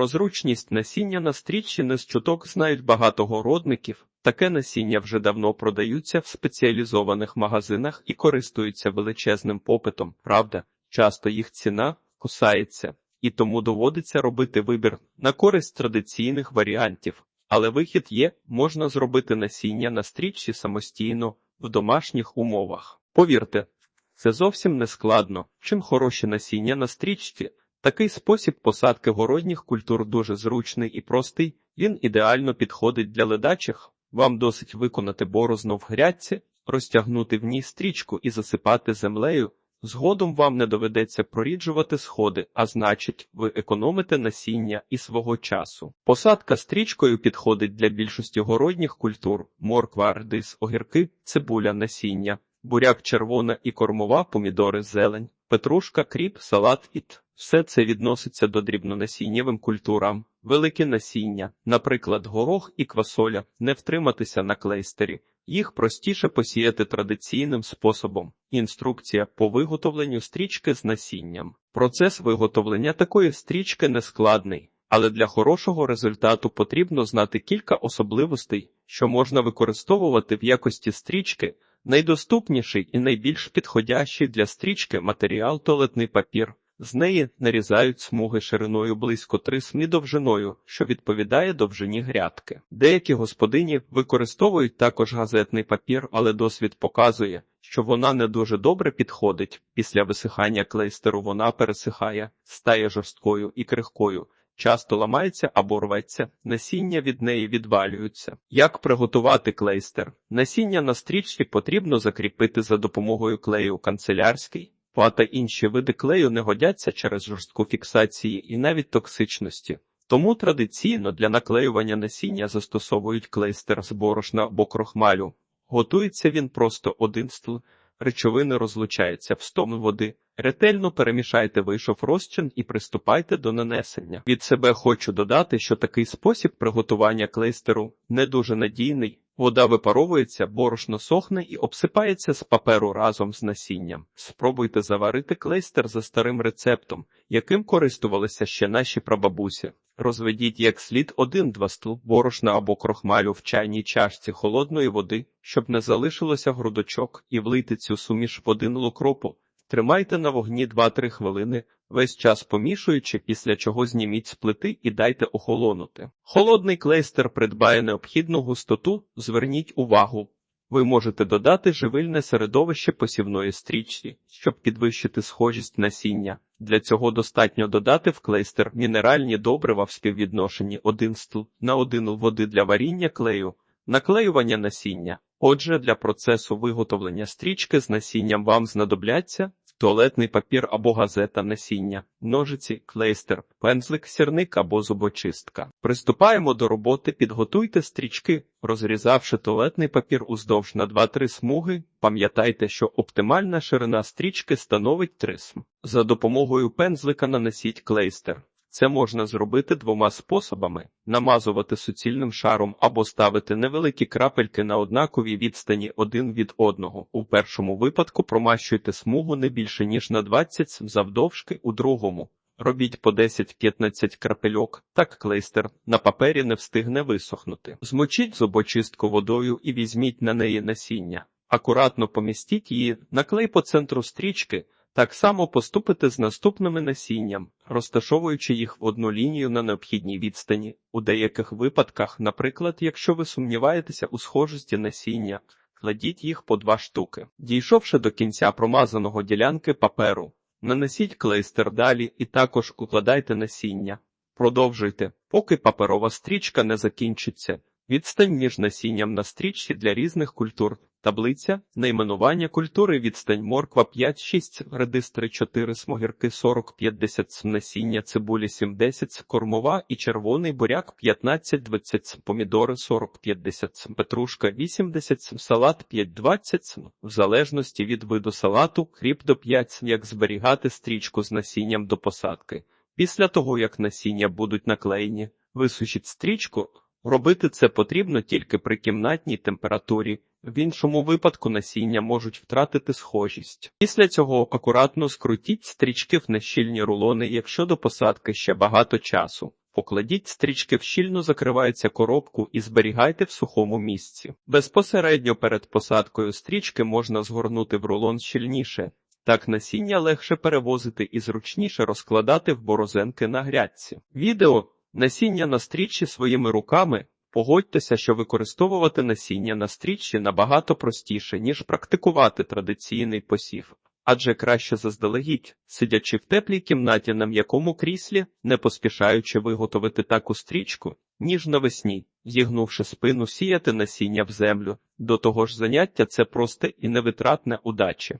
Про зручність насіння на стрічці не з чуток знають багато городників. Таке насіння вже давно продаються в спеціалізованих магазинах і користуються величезним попитом. Правда, часто їх ціна кусається, і тому доводиться робити вибір на користь традиційних варіантів. Але вихід є, можна зробити насіння на стрічці самостійно в домашніх умовах. Повірте, це зовсім не складно. Чим хороші насіння на стрічці, такий спосіб посадки городніх культур дуже зручний і простий, він ідеально підходить для ледачих. Вам досить виконати борозно в грядці, розтягнути в ній стрічку і засипати землею. Згодом вам не доведеться проріджувати сходи, а значить, ви економите насіння і свого часу. Посадка стрічкою підходить для більшості городніх культур: морква, редис, огірки, цибуля, насіння, буряк червона і кормова, помідори, зелень, петрушка, кріп, салат і т. Все це відноситься до дрібнонасіннєвим культурам. Велике насіння, наприклад, горох і квасоля, не втриматися на клейстері. Їх простіше посіяти традиційним способом. Інструкція по виготовленню стрічки з насінням. Процес виготовлення такої стрічки нескладний, але для хорошого результату потрібно знати кілька особливостей, що можна використовувати в якості стрічки. Найдоступніший і найбільш підходящий для стрічки матеріал туалетний папір. З неї нарізають смуги шириною близько 3 см довжиною, що відповідає довжині грядки. Деякі господині використовують також газетний папір, але досвід показує, що вона не дуже добре підходить. Після висихання клейстеру вона пересихає, стає жорсткою і крихкою. Часто ламається або рветься, насіння від неї відвалюються. Як приготувати клейстер? Насіння на стрічці потрібно закріпити за допомогою клею канцелярський. Па та інші види клею не годяться через жорстку фіксації і навіть токсичності. Тому традиційно для наклеювання насіння застосовують клейстер з борошна або крохмалю. Готується він просто один стл, речовини розлучаються в стом води. Ретельно перемішайте вийшов розчин і приступайте до нанесення. Від себе хочу додати, що такий спосіб приготування клейстеру не дуже надійний. Вода випаровується, борошно сохне і обсипається з паперу разом з насінням. Спробуйте заварити клейстер за старим рецептом, яким користувалися ще наші прабабусі. Розведіть як слід один-два стл борошна або крохмалю в чайній чашці холодної води, щоб не залишилося грудочок, і влийте цю суміш в один лукропу. Тримайте на вогні 2-3 хвилини, весь час помішуючи, після чого зніміть з плити і дайте охолонути. Холодний клейстер придбає необхідну густоту, зверніть увагу. Ви можете додати живильне середовище посівної стрічці, щоб підвищити схожість насіння. Для цього достатньо додати в клейстер мінеральні добрива в співвідношенні 1 стл на 1 л води для варіння клею, наклеювання насіння. Отже, для процесу виготовлення стрічки з насінням вам знадобляться туалетний папір або газета насіння, ножиці, клейстер, пензлик, сірник або зубочистка. Приступаємо до роботи, підготуйте стрічки, розрізавши туалетний папір уздовж на 2-3 смуги. Пам'ятайте, що оптимальна ширина стрічки становить 3 см. За допомогою пензлика нанесіть клейстер. Це можна зробити двома способами: намазувати суцільним шаром або ставити невеликі крапельки на однаковій відстані один від одного. У першому випадку промащуйте смугу не більше ніж на 20 см завдовжки, у другому. Робіть по 10-15 крапельок, так клейстер на папері не встигне висохнути. Змочіть зубочистку водою і візьміть на неї насіння. Акуратно помістіть її, наклей по центру стрічки. Так само поступити з наступними насінням, розташовуючи їх в одну лінію на необхідній відстані. У деяких випадках, наприклад, якщо ви сумніваєтеся у схожості насіння, кладіть їх по два штуки. Дійшовши до кінця промазаного ділянки паперу, нанесіть клейстер далі і також укладайте насіння. Продовжуйте, поки паперова стрічка не закінчиться. Відстань між насінням на стрічці для різних культур. Таблиця, найменування культури, відстань морква 5-6, редис 3-4, смогірки 40-50, насіння цибулі 70, кормова і червоний буряк 15-20, помідори 40-50, петрушка 80, салат 5-20, в залежності від виду салату, кріп до 5, як зберігати стрічку з насінням до посадки. Після того, як насіння будуть наклеєні, висушіть стрічку, робити це потрібно тільки при кімнатній температурі. В іншому випадку насіння можуть втратити схожість. Після цього акуратно скрутіть стрічки в нещільні рулони, якщо до посадки ще багато часу. Покладіть стрічки в щільно закривається коробку і зберігайте в сухому місці. Безпосередньо перед посадкою стрічки можна згорнути в рулон щільніше. Так насіння легше перевозити і зручніше розкладати в борозенки на грядці. Відео насіння на стрічі своїми руками. Погодьтеся, що використовувати насіння на стрічі набагато простіше, ніж практикувати традиційний посів. Адже краще заздалегідь, сидячи в теплій кімнаті на м'якому кріслі, не поспішаючи виготовити таку стрічку, ніж навесні, зігнувши спину, сіяти насіння в землю. До того ж заняття це просте і невитратне удачі.